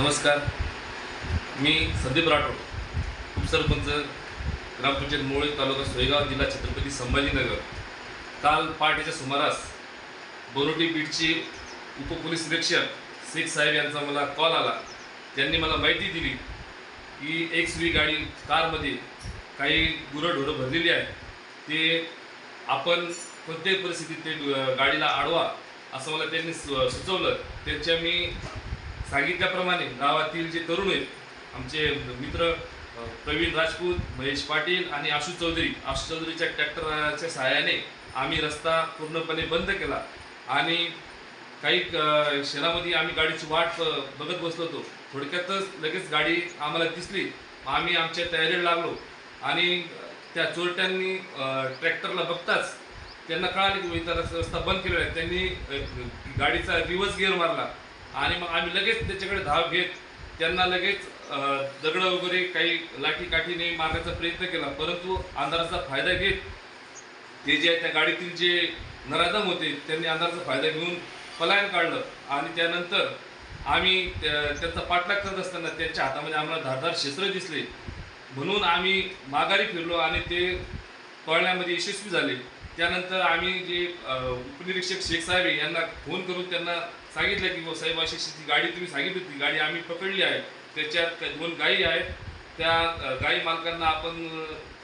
नमस्कार. मी संदीप राठोड उपसरपंच ग्रामपंचायत मोळे तालुका सोयगाव जिल्हा छत्रपती संभाजीनगर. काल पहाटेच्या सुमारास बोरोटी बीटचे उपपोलीस निरीक्षक शेख साहेब यांचा मला कॉल आला. त्यांनी मला माहिती दिली की एक्स व्ही गाडी कारमध्ये काही गुरंढोरं भरलेली आहे. ते आपण कोणत्याही परिस्थितीत ते गाडीला आडवा असं मला त्यांनी सु सुचवलं. त्यांच्या मी सांगितल्याप्रमाणे गावातील जे तरुण आहेत आमचे मित्र प्रवीण राजपूत महेश पाटील आणि आशू चौधरी आशू चौधरीच्या ट्रॅक्टरच्या सहाय्याने आम्ही रस्ता पूर्णपणे बंद केला आणि काही शहरामध्ये आम्ही गाडीची वाट बघत बसलो होतो. थोडक्यातच लगेच गाडी आम्हाला दिसली. आम्ही आमच्या तयारीला लागलो आणि त्या चोरट्यांनी ट्रॅक्टरला बघताच त्यांना कळाले की रस्ता बंद केलेला आहे. त्यांनी गाडीचा रिव्हर्स गिअर मारला. आणि मग आम्ही लगेच त्याच्याकडे धाव घेत त्यांना लगेच दगड दगडं वगैरे काही लाठी काठीने मारण्याचा प्रयत्न केला. परंतु अंधाराचा फायदा घेत ते जे त्या गाडीतील जे नराधम होते त्यांनी अंधाराचा फायदा घेऊन पलायन काढलं. आणि त्यानंतर आम्ही त्या- त्यांचा पाठलाग करत असताना त्यांच्या हातामध्ये आम्हाला धारदार शस्त्र दिसले. म्हणून आम्ही माघारी फिरलो आणि ते पळण्यामध्ये यशस्वी झाले. त्यानंतर आम्ही जे उपनिरीक्षक शेख साहेब आहे यांना फोन करून त्यांना सांगितलं की "बुवा साहेब अशी ती गाडी तुम्ही सांगितली होती गाडी आम्ही पकडली आहे. त्याच्यात त्या दोन गायी आहेत. त्या गायी गाई मालकांना आपण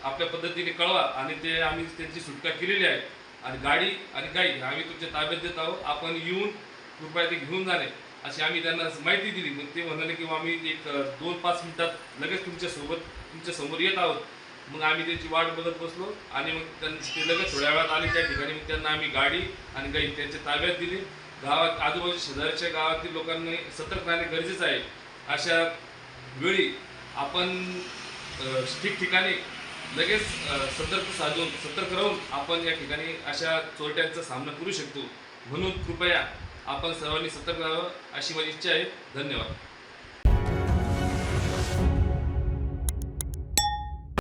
आपल्या पद्धतीने कळवा आणि ते आम्ही त्यांची सुटका केलेली आहे. आणि गाडी आणि गाई आम्ही तुमच्या ताब्यात देत आहोत. आपण येऊन कृपया ते घेऊन जाणे अशी आम्ही त्यांना माहिती दिली. मग ते म्हणाले की हो, आम्ही एक दोन पाच मिनटात लगेच तुमच्यासोबत तुमच्यासमोर तुमच्यासमोर येत आहोत. मग आम्ही त्याची वाट बघत बसलो आणि मग त्यांनी ते लगेच थोड्या वेळात आली. त्या ठिकाणी मग त्यांना आम्ही गाडी आणि गाई त्यांच्या ताब्यात दिली. गावात आजूबाजूच्या शेजारच्या गावातील लोकांनी सतर्क राहणे गरजेचं आहे. अशा वेळी आपण ठिकठिकाणी लगेच सतर्क साधून सतर्क राहून आपण या ठिकाणी अशा चोरट्यांचा सामना करू शकतो. म्हणून कृपया आपण सर्वांनी सतर्क राहावं अशी माझी इच्छा आहे. धन्यवाद.